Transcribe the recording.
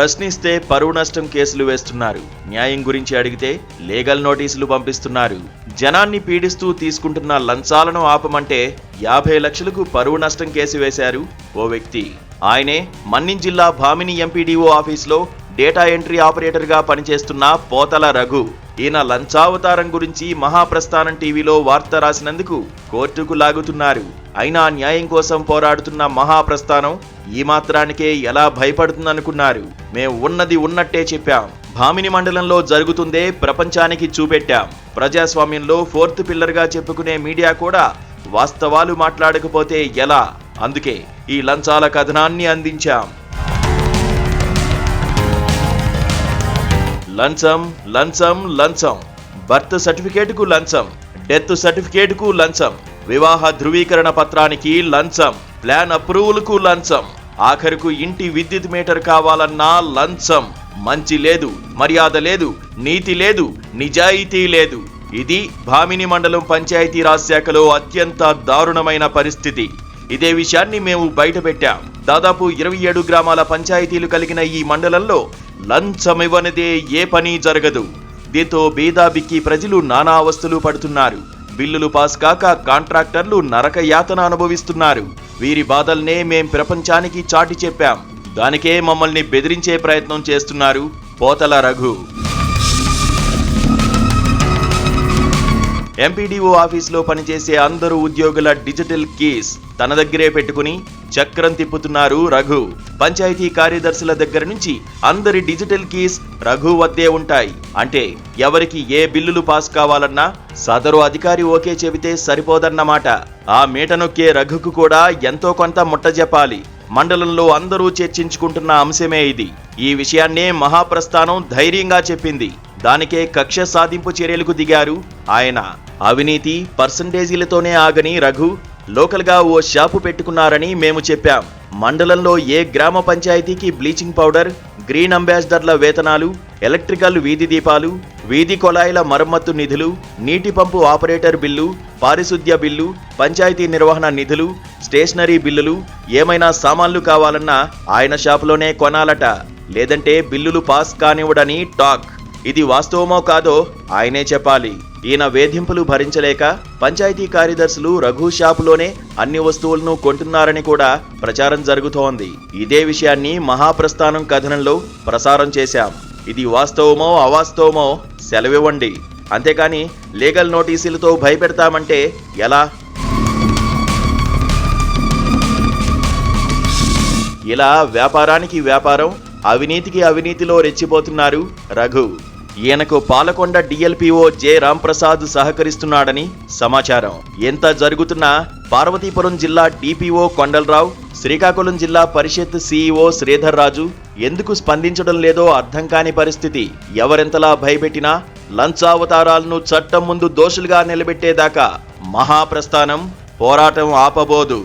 ప్రశ్నిస్తే పరువు నష్టం కేసులు వేస్తున్నారు. న్యాయం గురించి అడిగితే లీగల్ నోటీసులు పంపిస్తున్నారు. జనాన్ని పీడిస్తూ తీసుకుంటున్న లంచాలను ఆపమంటే యాభై లక్షలకు పరువు నష్టం కేసు వేశారు ఓ వ్యక్తి. ఆయనే మన్నిం జిల్లా భామిని ఎంపీడీఓ ఆఫీస్లో డేటా ఎంట్రీ ఆపరేటర్గా పనిచేస్తున్న పోతల రఘు. ఈయన లంచావతారం గురించి మహాప్రస్థానం టీవీలో వార్త రాసినందుకు కోర్టుకు లాగుతున్నారు. అయినా న్యాయం కోసం పోరాడుతున్న మహాప్రస్థానం ఈ మాత్రానికే ఎలా భయపడుతుందనుకున్నారు. మేము ఉన్నది ఉన్నట్టే చెప్పాం. భామిని మండలంలో జరుగుతుందే ప్రపంచానికి చూపెట్టాం. ప్రజాస్వామ్యంలో ఫోర్త్ పిల్లర్గా చెప్పుకునే మీడియా కూడా వాస్తవాలు మాట్లాడకపోతే ఎలా? అందుకే ఈ లంచాల కథనాన్ని అందించాం. లంచం లంచం లంచం. బర్త్ సర్టిఫికేట్కు లంచం. డెత్ సర్టిఫికేట్కు లంచం. వివాహ ధృవీకరణ పత్రానికి లంచం. ప్లాన్ అప్రూవల్కు లంచం. ఆఖరుకు ఇంటి విద్యుత్ మీటర్ కావాలన్నా లంచం. మంచి లేదు మర్యాద లేదు నీతి లేదు నిజాయితీ లేదు. ఇది భామిని మండలం పంచాయతీరాజ్ శాఖలో అత్యంత దారుణమైన పరిస్థితి. ఇదే విషయాన్ని మేము బయటపెట్టాం. దాదాపు ఇరవై ఏడు గ్రామాల పంచాయతీలు కలిగిన ఈ మండలంలో లంచమివ్వనిదే ఏ పని జరగదు. దీంతో బీదాబిక్కి ప్రజలు నానా అవస్థలు పడుతున్నారు. బిల్లులు పాస్ కాక కాంట్రాక్టర్లు నరక యాతన అనుభవిస్తున్నారు. వీరి బాధల్నే మేం ప్రపంచానికి చాటి చెప్పాం. దానికే మమ్మల్ని బెదిరించే ప్రయత్నం చేస్తున్నారు పోతల రఘు. ఎంపీడీఓ ఆఫీస్లో పనిచేసే అందరూ ఉద్యోగుల డిజిటల్ కీస్. తన దగ్గరే పెట్టుకుని చక్రం తిప్పుతున్నారు రఘు. పంచాయతీ కార్యదర్శుల దగ్గర నుంచి అందరి డిజిటల్ కీస్ రఘు వద్దే ఉంటాయి. అంటే ఎవరికి ఏ బిల్లులు పాస్ కావాలన్నా సదరు అధికారి ఓకే చెబితే సరిపోదన్నమాట. ఆ మీట నొక్కే రఘుకు కూడా ఎంతో కొంత ముట్టజెప్పాలి మండలంలో అందరూ చర్చించుకుంటున్న అంశమే ఇది. ఈ విషయాన్నే మహాప్రస్థానం ధైర్యంగా చెప్పింది. దానికే కక్ష సాధింపు చర్యలకు దిగారు ఆయన. అవినీతి పర్సంటేజీలతోనే ఆగని రఘు లోకల్గా ఓ షాపు పెట్టుకున్నారని మేము చెప్పాం. మండలంలో ఏ గ్రామ పంచాయతీకి బ్లీచింగ్ పౌడర్ గ్రీన్ అంబాసిడర్ల వేతనాలు ఎలక్ట్రికల్ వీధి దీపాలు వీధి కొలాయిల మరమ్మత్తు నిధులు నీటి పంపు ఆపరేటర్ బిల్లు పారిశుద్ధ్య బిల్లు పంచాయతీ నిర్వహణ నిధులు స్టేషనరీ బిల్లులు ఏమైనా సామాన్లు కావాలన్నా ఆయన షాపులోనే కొనాలట. లేదంటే బిల్లులు పాస్ కానివ్వడని టాక్. ఇది వాస్తవమో కాదో ఆయనే చెప్పాలి. ఈయన వేధింపులు భరించలేక పంచాయతీ కార్యదర్శులు రఘు షాపులోనే అన్ని వస్తువులను కొంటున్నారని కూడా ప్రచారం జరుగుతోంది. ఇదే విషయాన్ని మహాప్రస్థానం కథనంలో ప్రసారం చేశాం. ఇది వాస్తవమో అవాస్తవమో సెలవివ్వండి. అంతేకాని లీగల్ నోటీసులతో భయపెడతామంటే ఎలా? ఇలా వ్యాపారానికి వ్యాపారం అవినీతికి అవినీతిలో రెచ్చిపోతున్నారు రఘు. ఈయనకు పాలకొండ డిఎల్పిఓ జె రాంప్రసాద్ సహకరిస్తున్నాడని సమాచారం. ఎంత జరుగుతున్నా పార్వతీపురం జిల్లా డిపిఓ కొండలరావు శ్రీకాకుళం జిల్లా పరిషత్ సీఈఓ శ్రీధర్ రాజు ఎందుకు స్పందించడం లేదో అర్థం కాని పరిస్థితి. ఎవరెంతలా భయపెట్టినా లంచావతారాలను చట్టం ముందు దోషులుగా నిలబెట్టేదాకా మహాప్రస్థానం పోరాటం ఆపబోదు.